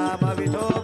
Vitho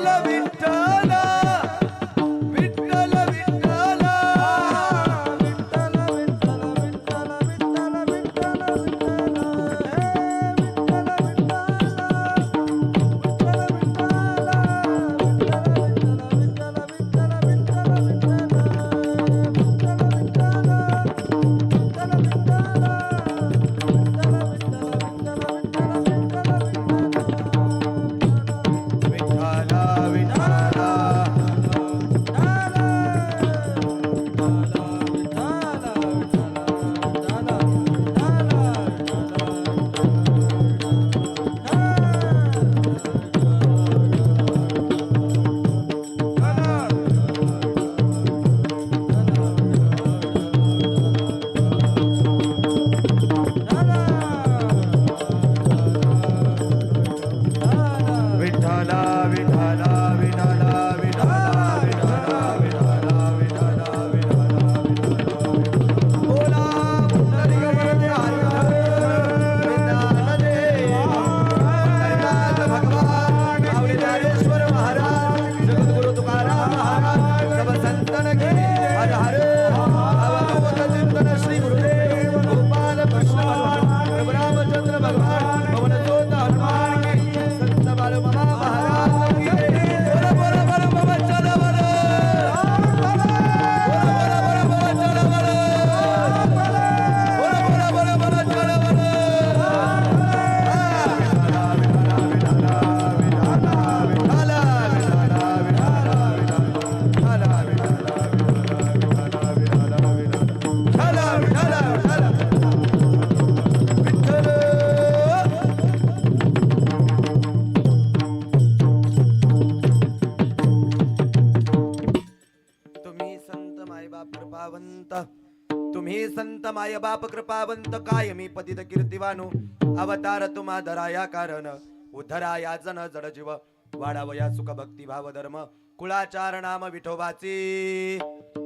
love you. भगवंत काय मी पतित कीर्तिवानू. अवतार तुम्हा धराया कारण. उधराया जन जड जीव. वाढावया सुख भक्ती भाव धर्म. कुळाचार नाम विठोबाची.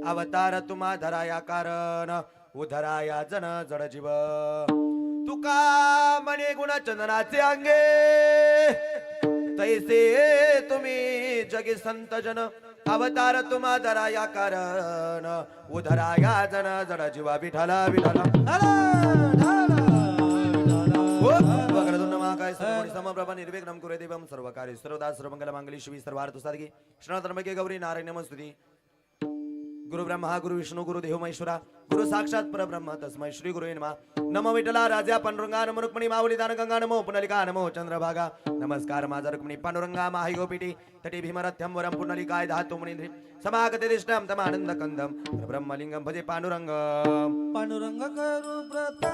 अवतार तुम्हा धराया कारण. उधराया जन जड जीव. तुका म्हणे गुणचंदनाचे अंगे. तैसे तुम्ही जगी संत जन अवतार तुम्हा धराया कारण उधराया जन जड जीवा विठाला विठाला वक्रतुंड महाकाय सर्वकोटि समप्रभ निर्विघ्नं कुरु सर्व सर्वकार्य सर्वदा सर्वमंगल मांगली शिवी सर्वार्थ साधके श्रीनाथर्मके गौरी नारायण नमस्तुती गुरु ब्रह्मा गुरु विष्णू गुरु देव महेश्वरा गुरु साक्षात परब्रह्म तस्मै श्री गुरु नमः। नम विठला राजा पांडुरंगा नम रुक्मिणी माऊली दान गंगा नमो पुनलिका नमो चंद्रभागा। नमस्कार माझा रुक्मिणी पांडुरंगा माहि गोपीटी तटी भीमरथ्यम वरम पुनलिकाय धातु मुनी समागते दिष्टम तमानंद कंदम ब्रह्मलिंगम भजे पांडुरंगम। पांडुरंग करू प्रथम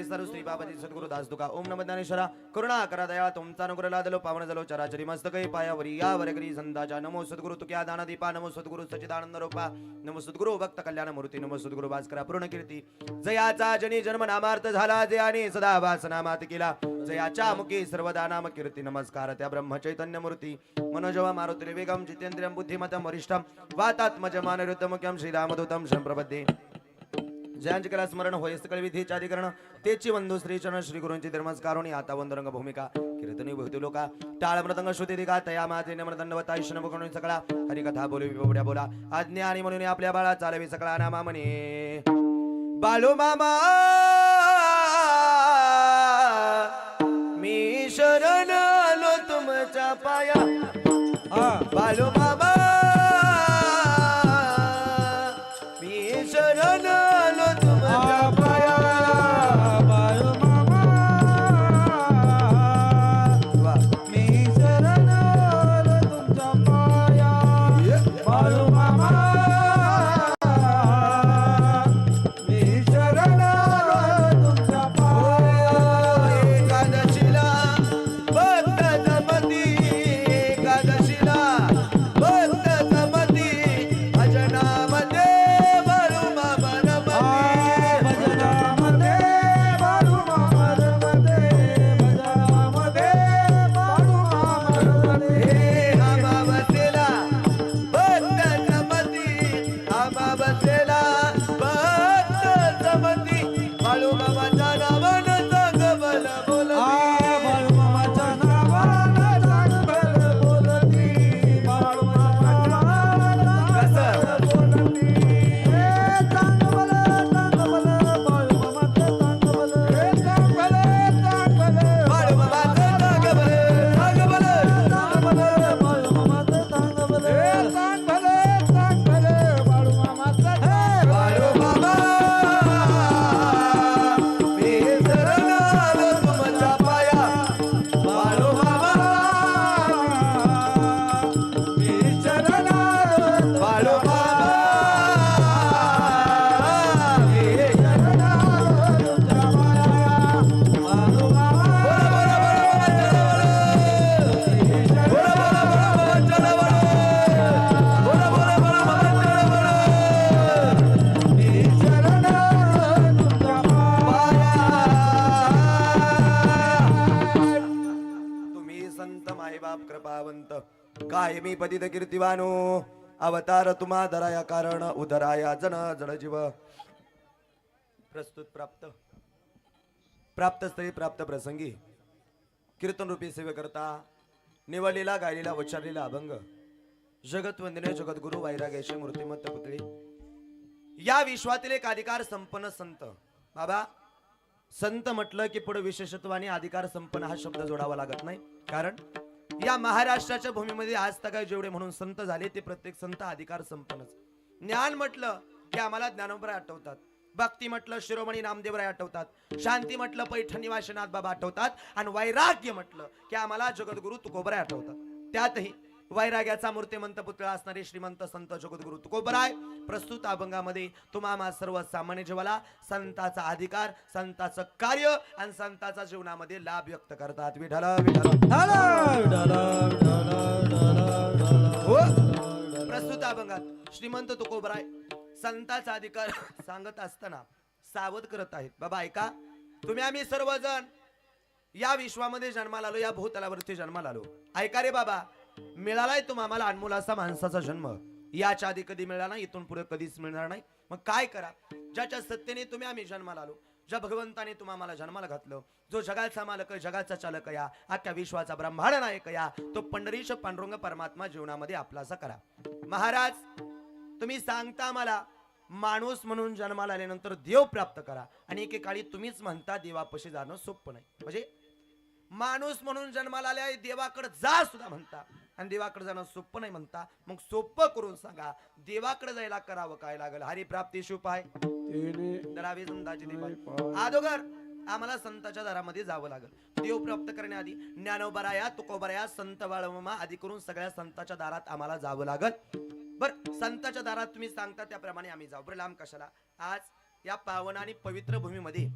विस्तारू श्री बाबाजी सद्गुरु दास तुका. ओम नम ज्ञानेश्वरा. करुणा करा दया तुमचा अनुग्रह लादलो पावन झालो चराचरी मस्तकई पायावरी या वरकरी संताच्या नमो सद्गुरु तुक्या दान दीपा नमो सद्गुरु सचिदानंद रूपा नमो सद्गुरु भक्त कल्याण मूर्ती नमो सद्गुरु भास्करा पूर्ण कीर्ती जयाचा जनी जन्म नामार्थ झाला जयाने सदा वासना मात केला. जयाच्या मुखी सर्वदा नाम कीर्ती नमस्कार. त्या ब्रह्म चैतन्य मूर्ती. मनोजवा मारुती वेगम जितेंद्रियम बुद्धिमतम वरिष्ठम वातात्मजमान मानरुतमुख्यम श्रीरामदूतम शंप्रपद्ये ज्यांच्या स्मरण होय सकळ विधीचे अधिकरण तेची वंदू श्री चरण श्री गुरूंची धर्मस्कारोणी आता वंदरंग भूमिका। कीर्तनी भूती लोका। टाळ मृदंग श्रुती दिगा तया माते नम्रदंड वता ईशन म्हणून सकळा। हरिकथा बोलवी बोबड्या बोला। आज्ञा आणि म्हणून आपल्या बाळा चालवी सकळा नामा म्हणे बालू मामा! मी शरण आलो तुमच्या पाया। बालू काय मी पतित कीर्तिवानो अवतार तुम्हा धराया कारण उदराया जन जड जीव। प्रस्तुत प्राप्त। प्राप्त स्थळी प्राप्त प्रसंगी। कीर्तन रूपी सेवे करता निवडलेला गायलेला उच्चारलेला अभंग। जगत वंदने जगद्गुरु वैराग्याशी मूर्तिमत्त पुतळी। या विश्वातील एक अधिकार संपन्न संत। बाबा संत म्हटलं की पुढे विशेषत्व आणि अधिकार संपन्न हा शब्द जोडावा लागत नाही. कारण या महाराष्ट्राच्या भूमीमध्ये आज तक जेवढे म्हणून संत झाले ते प्रत्येक संत अधिकार संपन्नच ज्ञान म्हटलं की आम्हाला ज्ञानोबराय आठवतात. भक्ती म्हटलं शिरोमणी नामदेवराय आठवतात. शांती म्हटलं पैठणी वाशनाथ बाबा आठवतात. आणि वैराग्य म्हटलं की आम्हाला जगद्गुरु तुकोबराय आठवतात. त्यातही वैराग्याचा मूर्तिमंत पुतळा असणारे श्रीमंत संत जगद्गुरु तुकोबराय प्रस्तुत अभंगामध्ये तुम्हा सर्व सामान्य जीवाला संताचा अधिकार संताचं कार्य आणि संताचा जीवनामध्ये लाभ व्यक्त करतात. विठ्ठल हो, प्रस्तुत अभंगात श्रीमंत तुकोबराय संताचा अधिकार सांगत असताना सावध करत आहेत. बाबा ऐका. तुम्ही आम्ही सर्वजण या विश्वामध्ये जन्माला आलो या भूतलावरती जन्माला आलो. ऐका रे बाबा. मिळालाय तुम्हा आम्हाला अनमोल असा माणसाचा जन्म. याच्या आधी कधी मिळाला नाही इथून पुढे कधीच मिळणार नाही. मग काय करा? ज्याच्या सत्तेने तुम्ही आम्ही जन्माला आलो ज्या भगवंताने तुम्हा जन्माला घातलं जो जगाचा मालक जगाचा चालक या अख्ख्या विश्वाचा ब्रह्मांड नायक या तो पंढरीश पांडुरंग परमात्मा जीवनामध्ये आपलासा करा. महाराज तुम्ही सांगता मला माणूस म्हणून जन्माला आल्यानंतर देव प्राप्त करा. आणि एकेकाळी तुम्हीच म्हणता देवापाशी जाणं सोपं नाही. म्हणजे माणूस म्हणून जन्माला आल्या देवाकडे जा सुद्धा म्हणता. आणि देवाकडे जाणं सोपं नाही म्हणता मग सोपं करून सांगा देवाकडे जायला करावं काय लागेल? हरिप्राप्ती उपाय तिने दरावी संताची अदोगर आम्हाला संताच्या दारामध्ये जावं लागेल. देव प्राप्त करण्याआधी ज्ञानोबराया तुकोबराया संत बाळमामा आदी करून सगळ्या संताच्या दारात आम्हाला जावं लागल. बर संताच्या दारात तुम्ही सांगता त्याप्रमाणे आम्ही जाऊ. बरं लांब कशाला? आज या पावन आणि पवित्र भूमीमध्ये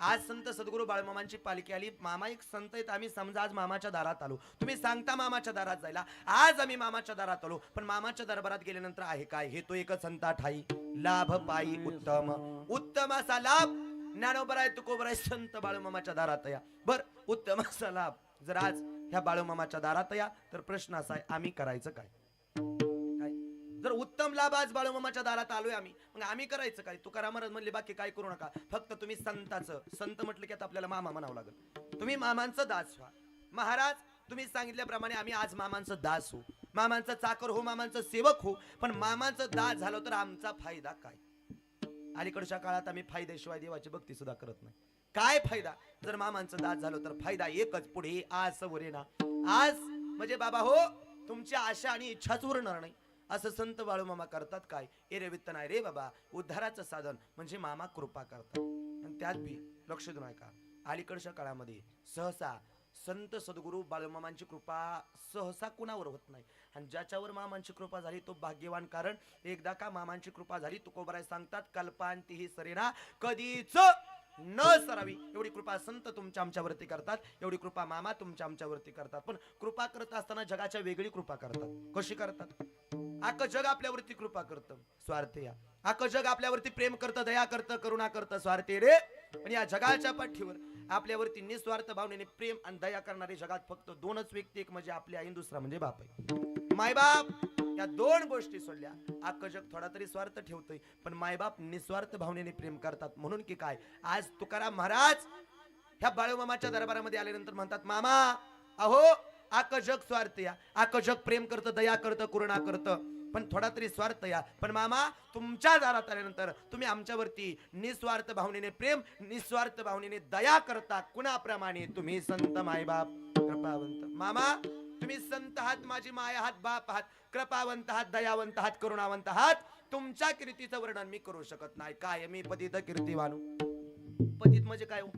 आज संत सद्गुरू बाळमामांची पालखी आली. मामा एक संत आहेत आम्ही. समजा आज मामाच्या दारात आलो. तुम्ही सांगता मामाच्या दारात जायला. आज आम्ही मामाच्या दारात आलो. पण मामाच्या दरबारात गेल्यानंतर आहे काय? हे तो एकच संता ठाई. लाभ पायी उत्तम. उत्तम असा लाभ. ज्ञानोबराय तुकोबराय संत बाळूमामाच्या दारात या. बर उत्तम असा लाभ. जर आज ह्या बाळूमामाच्या दारात या तर प्रश्न असा आहे आम्ही करायचं काय? जर उत्तम लाभ आज बाळूमामाच्या दारात आलोय आम्ही मग आम्ही करायचं काय? तुकाराम महाराज म्हणले बाकी काय करू नका. फक्त तुम्ही संताचं. संत म्हटलं की आता आपल्याला मामा म्हणावं लागेल. तुम्ही मामांचं दास व्हा. महाराज तुम्ही सांगितल्याप्रमाणे आम्ही आज मामांचं दास हो मामांचं चाकर हो मामांचं सेवक हो पण मामांचं दास झालो तर आमचा फायदा काय? अलीकडच्या काळात आम्ही फायद्याशिवाय देवाची भक्ती सुद्धा करत नाही. काय फायदा? जर मामांचं दास झालो तर फायदा एकच पुढे. आज वरे ना आज म्हणजे बाबा हो तुमची आशा आणि इच्छाच उरणार नाही. असं संत बाळूमामा करतात काय? ए रे वित्त नाही रे बाबा उद्धाराचं साधन म्हणजे मामा कृपा करतात. आणि त्यात बी लक्ष देऊ नका. अलीकडच्या काळामध्ये सहसा संत सद्गुरू बाळूमामांची कृपा सहसा कुणावर होत नाही. आणि ज्याच्यावर मामांची कृपा झाली तो भाग्यवान. कारण एकदा का मामांची कृपा झाली तुकोबराय सांगतात कल्पांती ही सरेना कधीच न सरावी एवढी कृपा संत तुमच्या आमच्यावरती करतात एवढी कृपा मामा तुमच्या आमच्यावरती करतात. पण कृपा करत असताना जगाच्या वेगळी कृपा करतात. कशी करतात? अख्खं जग आपल्यावरती कृपा करतं स्वार्थ या. अख्खं जग आपल्यावरती प्रेम करतं दया करतं करुणा करतं स्वार्थी रे. पण या जगाच्या पाठीवर आपल्यावरती निस्वार्थ भावनेने प्रेम आणि दया करणारे जगात फक्त दोनच व्यक्ती एक म्हणजे आपली आई दुसरा म्हणजे बाप आहे. मायबाप! या दोन गोष्टी सोडल्या. अख्खं जग थोडा तरी स्वार्थ ठेवतोय पण मायबाप निस्वार्थ भावनेने प्रेम करतात. म्हणून की काय? आज तुकाराम महाराज ह्या बाळूमामाच्या दरबारामध्ये आल्यानंतर म्हणतात मामा अहो अख्खं जग स्वार्थ या. आकर्षक जग प्रेम करतं दया करतं करुणा करतं. पण थोडा तरी स्वार्थ या. पण मामा तुमच्या दारात आल्यानंतर तुम्ही आमच्यावरती निस्वार्थ भावनेने प्रेम निस्वार्थ भावनेने दया करता. कुणाप्रमाणे? तुम्ही संत मायबाप. कृपावंत. मामा तुम्ही संत आहात माझी माय आहात बाप आहात कृपावंत आहात दयावंत आहात करुणावंत आहात तुमच्या कीर्तीचं वर्णन मी करू शकत नाही. काय मी पतित कीर्ती मानू पतित म्हणजे काय हो?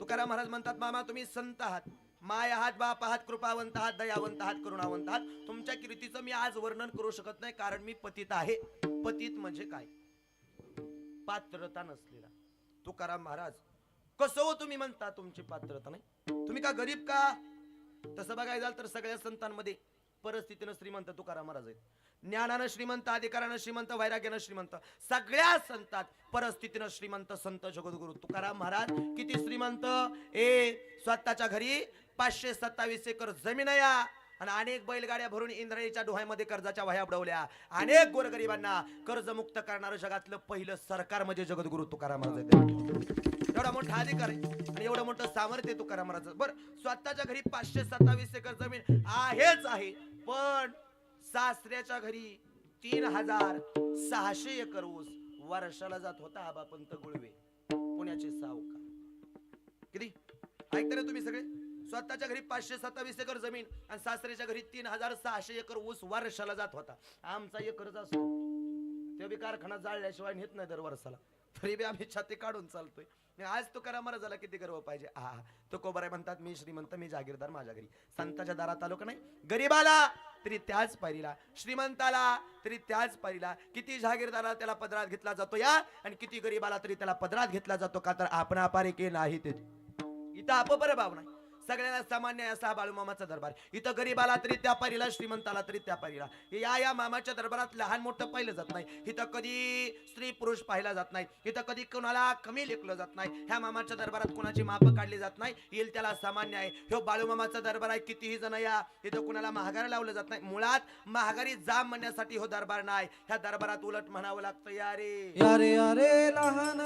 तुकाराम महाराज म्हणतात मामा तुम्ही संत आहात. माय आहात बाप आहात कृपावंत आहात दयावंत आहात करुणावंत आहात. तुमच्या कीर्तीचं मी आज वर्णन करू शकत नाही कारण मी पतित आहे. पतित म्हणजे काय? पात्रता नसलेला. तुकाराम महाराज कसं हो तुम्ही म्हणता तुमची पात्रता नाही? तुम्ही का गरीब का? तसं बघायला झालं तर सगळ्या संतांमध्ये परिस्थितीनं श्रीमंत तुकाराम महाराज आहेत. ज्ञानानं श्रीमंत अधिकारानं श्रीमंत वैराग्यानं श्रीमंत. सगळ्या संतात परिस्थितीनं श्रीमंत संत जगद्गुरु तुकाराम महाराज. किती श्रीमंत? ए स्वतःच्या घरी पाचशे सत्तावीस एकर जमीन या. आणि अनेक बैलगाड्या भरून इंद्रायणीच्या डोहामध्ये कर्जाच्या वह्या बुडवल्या. अनेक गोरगरिबांना कर्जमुक्त करणारं जगातलं पहिलं सरकार म्हणजे जगद्गुरु तुकाराम महाराज एवढा मोठा अधिकार आहे आणि एवढं मोठं सामर्थ्य आहे तुकाराम महाराज. बर स्वतःच्या घरी पाचशे सत्तावीस एकर जमीन आहेच आहे पण सासऱ्याच्या घरी तीन हजार सहाशे एकर ऊस वर्षाला जात होता आबापंत गुळवे. पुण्याचे सावकार. किती? ऐकता रे तुम्ही सगळे? स्वतःच्या घरी पाचशे सत्तावीस एकर जमीन आणि सासऱ्याच्या घरी तीन हजार सहाशे एकर ऊस वर्षाला जात होता. आमचा एकरच असतो. ते बी कारखाना जाळल्याशिवाय नेत नाही दर वर्षाला तरी बी आम्ही छाती काढून चालतोय. आज तो करा झाला किती गर्व पाहिजे? हा तो कोबराय म्हणतात मी श्रीमंत मी जागीरदार माझ्या घरी. संताच्या दारात आलो का नाही? गरीबाला तरी त्याच पायरीला श्रीमंताला तरी त्याच पायरीला किती जागीरदाराला त्याला पदरात घेतला जातो या? आणि किती गरीबाला तरी त्याला पदरात घेतला जातो का? तर आपण अपारे के नाही ते इथं अपपर भाव नाही सगळ्याला सामान्य असा हा बाळूमामाचा दरबार. इथं गरीबाला तरी त्या पारीला श्रीमंताला तरी त्या पारीला. या या मामाच्या दरबारात लहान मोठं पाहिलं जात नाही. इथं कधी स्त्री पुरुष पाहिला जात नाही. इथं कधी कोणाला कमी लेखलं जात नाही. ह्या मामाच्या दरबारात कोणाची माप काढली जात नाही. येईल त्याला सामान्य आहे. ह्यो बाळूमामाचा दरबार आहे. कितीही जण या इथं कोणाला महागारी लावलं जात नाही. मुळात महागारी जाम म्हणण्यासाठी हो दरबार नाही. ह्या दरबारात उलट म्हणावं लागतं या रे यारे अरे लहान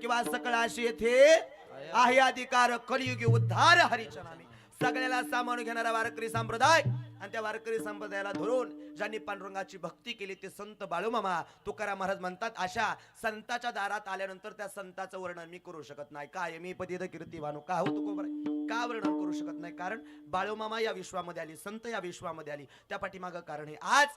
किंवा सकळाशी येथे आहे अधिकार कलियुगी उद्धार हरीच्या नामे सगळ्याला सामावून घेणारा वारकरी संप्रदाय आणि त्या वारकरी संप्रदायाला धरून ज्यांनी पांडुरंगाची भक्ती केली ते संत बाळूमामा तुकाराम महाराज म्हणतात अशा संताच्या दारात आल्यानंतर त्या संताचं वर्णन मी करू शकत नाही. काय मी पतित कीर्ती वानू का? हो तुकोबर का वर्णन करू शकत नाही? कारण बाळूमामा या विश्वामध्ये आली संत या विश्वामध्ये आली. त्या पाठीमागं कारण हे आज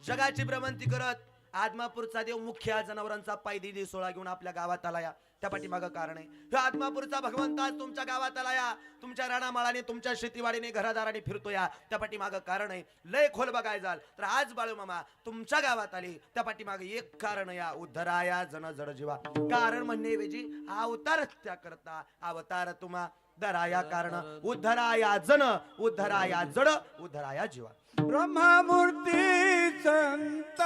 जगाची भ्रमंती करत आदमापूरचा देव मुख्य जनावरांचा पायदी सोहळा घेऊन आपल्या गावात आला या. त्या पाठीमागं कारण आहे. ह्यो आदमापूरचा भगवंत आज तुमच्या गावात आला या. तुमच्या राणामाळाने तुमच्या शेतीवाडीने घरादाराने फिरतो या. त्या पाठीमागं कारण आहे. लय खोल बघाय जाल. तर आज बाळू मामा तुमच्या गावात आली. त्या पाठीमागं एक कारण या. उद्धराया जन जड जीवा. कारण म्हणण्याऐवजी अवतार त्या करता. अवतार तुम्हा दराया कारण. उद्धराया जन उद्धराया जड उद्धराया जीवा. ब्रह्ममूर्ती संत